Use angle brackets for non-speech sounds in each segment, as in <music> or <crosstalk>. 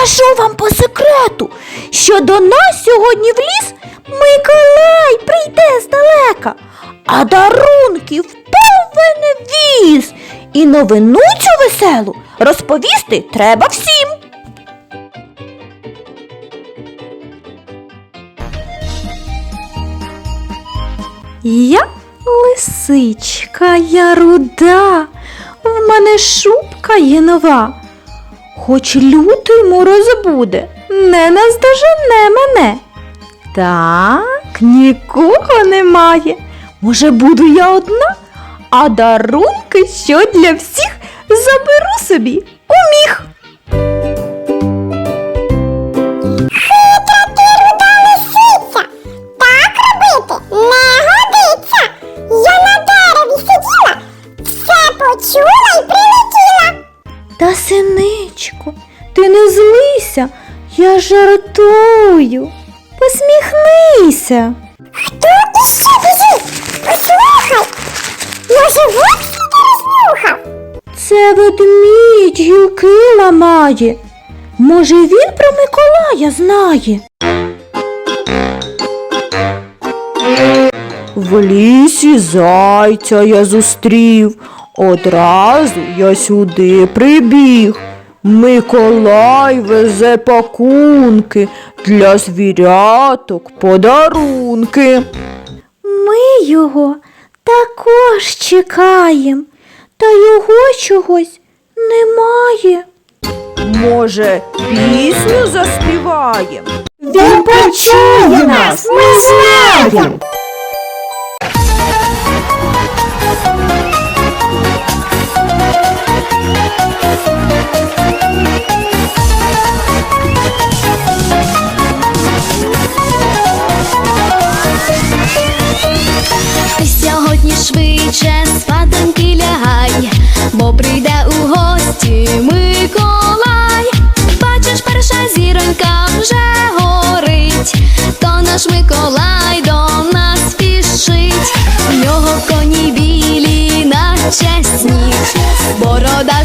скажу вам по секрету, що до нас сьогодні в ліс Миколай прийде здалека, а дарунків повен віз. І новину цю веселу розповісти треба всім. Я лисичка, я руда, в мене шубка є нова. Хоч лютий мороз буде, не наздожене мене. Так, нікого немає. Може, буду я одна, а дарунки, що для всіх, заберу собі у міх. Я жартую. Посміхнися. Хто іще біжить? Послухай, може вовк сюди рознюхав? Це ведмідь гілки ламає. Може, він про Миколая знає. В лісі зайця я зустрів, одразу я сюди прибіг. Миколай везе пакунки для звіряток подарунки. Ми його також чекаємо, та його чогось немає. Може, пісню заспіваєм? Він почує нас, ми знаємо. Прийде у гості Миколай. Бачиш, перша зіронька вже горить, то наш Миколай до нас спішить. У нього коні білі, наче сніг, борода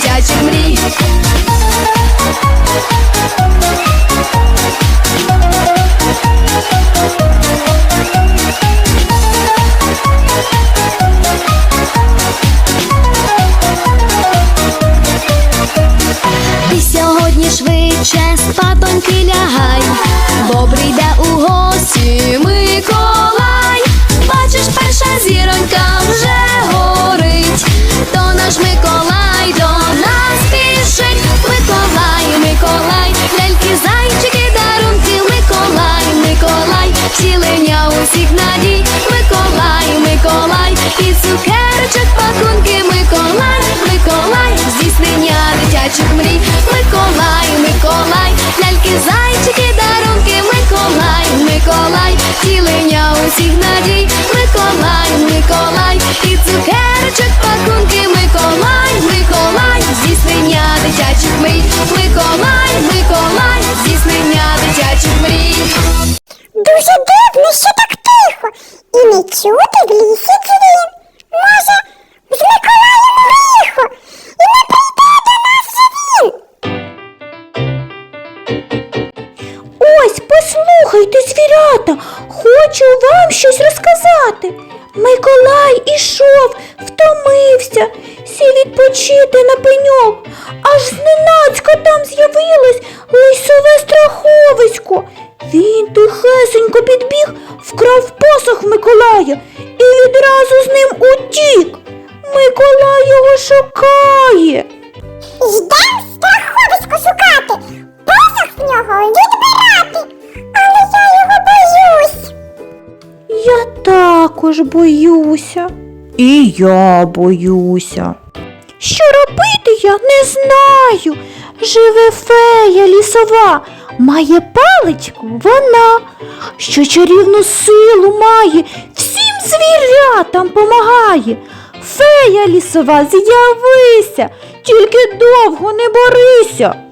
дитячих мрій. Цукерочок пакунки, Миколай, Миколай, здійснення дитячих мрій, на аж зненацька там з'явилось лисове страховисько. Він тихесенько підбіг, вкрав посох Миколая і відразу з ним утік. Миколай його шукає. Йдем страховисько шукати, посох в нього відбирати, але я його боюсь. Я також боюся. І я боюся. Я не знаю. Живе фея лісова, має паличку вона, що чарівну силу має, всім звірятам помагає. Фея лісова, з'явися, тільки довго не борися.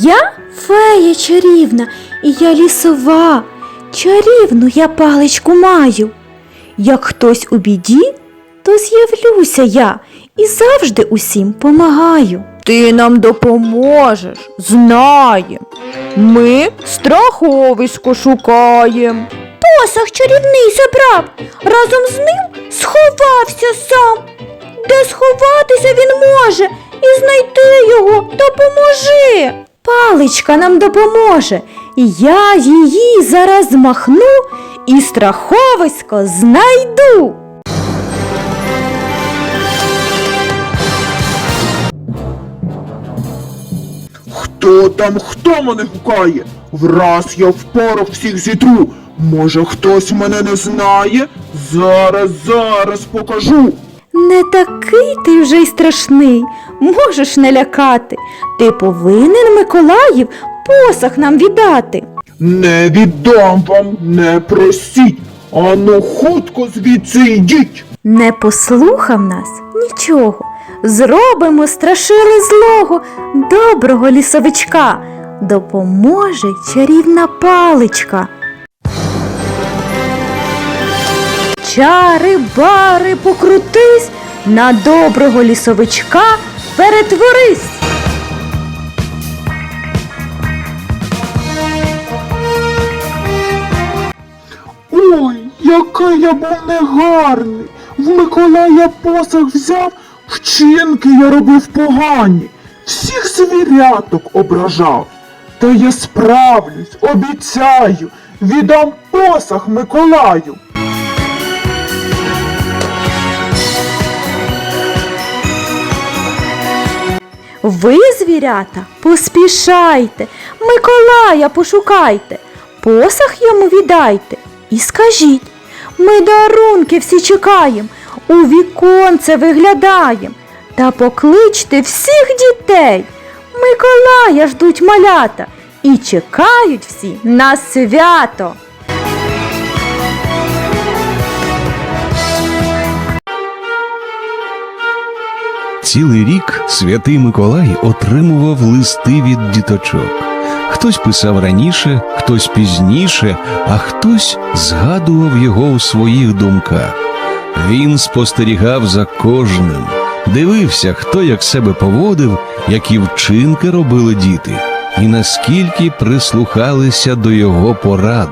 Я фея чарівна, і я лісова. Чарівну я паличку маю. Як хтось у біді, то з'явлюся я і завжди усім помагаю. Ти нам допоможеш, знаєм. Ми страховисько шукаєм. Посох чарівний забрав, разом з ним сховався сам. Де сховатися він може і знайти його допоможи. Паличка нам допоможе, і я її зараз махну і страховисько знайду. Хто там, хто мене гукає? Враз я в порох всіх зітру. Може, хтось мене не знає? Зараз, зараз покажу. Не такий ти вже й страшний, можеш не лякати. Ти повинен Миколаїв посох нам віддати. Не віддам вам, не просіть. Ану хутко звідси йдіть. Не послухав нас нічого. Зробимо страшили злого, доброго лісовичка. Допоможе чарівна паличка. Чари, бари, покрутись, на доброго лісовичка перетворись. Ой, який я був негарний. В Миколая посох взяв, вчинки я робив погані, всіх звіряток ображав. Та я справлюсь, обіцяю, віддам посох Миколаю. Ви, звірята, поспішайте, Миколая пошукайте, посах йому віддайте і скажіть, ми дарунки всі чекаєм, у віконце виглядаєм, та покличте всіх дітей. Миколая ждуть малята і чекають всі на свято. Цілий рік святий Миколай отримував листи від діточок. Хтось писав раніше, хтось пізніше, а хтось згадував його у своїх думках. Він спостерігав за кожним, дивився, хто як себе поводив, які вчинки робили діти, і наскільки прислухалися до його порад.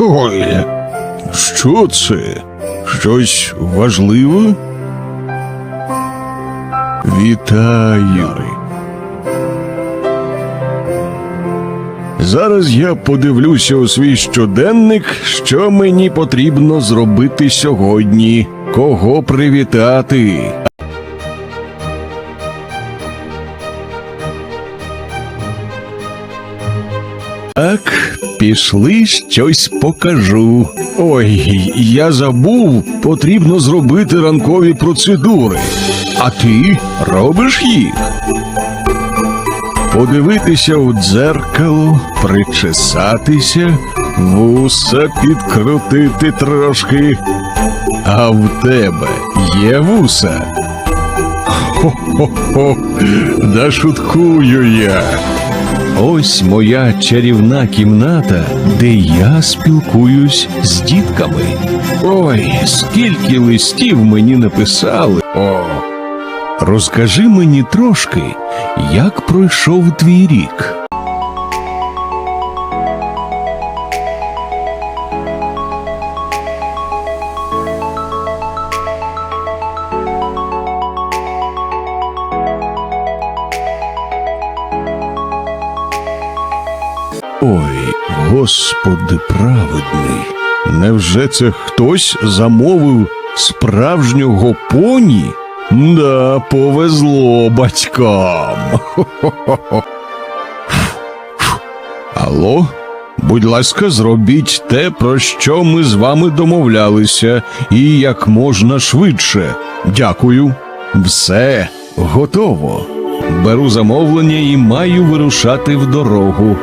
Ой, що це? Щось важливе? Вітаю. Зараз я подивлюся у свій щоденник, що мені потрібно зробити сьогодні, кого привітати. Пішли щось покажу. Ой, я забув, потрібно зробити ранкові процедури. А ти робиш їх? Подивитися у дзеркало, причесатися, вуса підкрутити трошки. А в тебе є вуса? Хо-хо-хо, да шуткую я. Ось моя чарівна кімната, де я спілкуюсь з дітками. Ой, скільки листів мені написали. О, Розкажи мені трошки, як пройшов твій рік. Господи праведний, невже це хтось замовив справжнього поні? Да, повезло батькам. <laughs> Алло? Будь ласка, зробіть те, про що ми з вами домовлялися, і як можна швидше. Дякую. Все готово. Беру замовлення і маю вирушати в дорогу.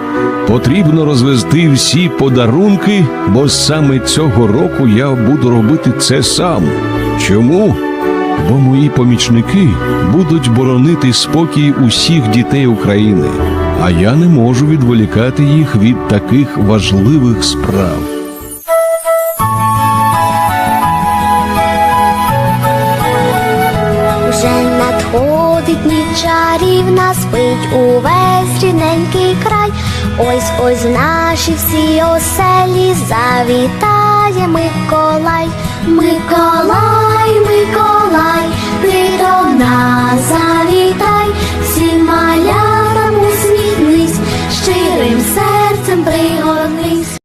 Потрібно розвести всі подарунки, бо саме цього року я буду робити це сам. Чому? Бо мої помічники будуть боронити спокій усіх дітей України, а я не можу відволікати їх від таких важливих справ. Надходить ніч чарівна, спить увесь рідненький край. Ось ось наші всі оселі завітає Миколай. Миколай, Миколай, ти до нас завітай, всім малятам усміхнись, щирим серцем пригорнись.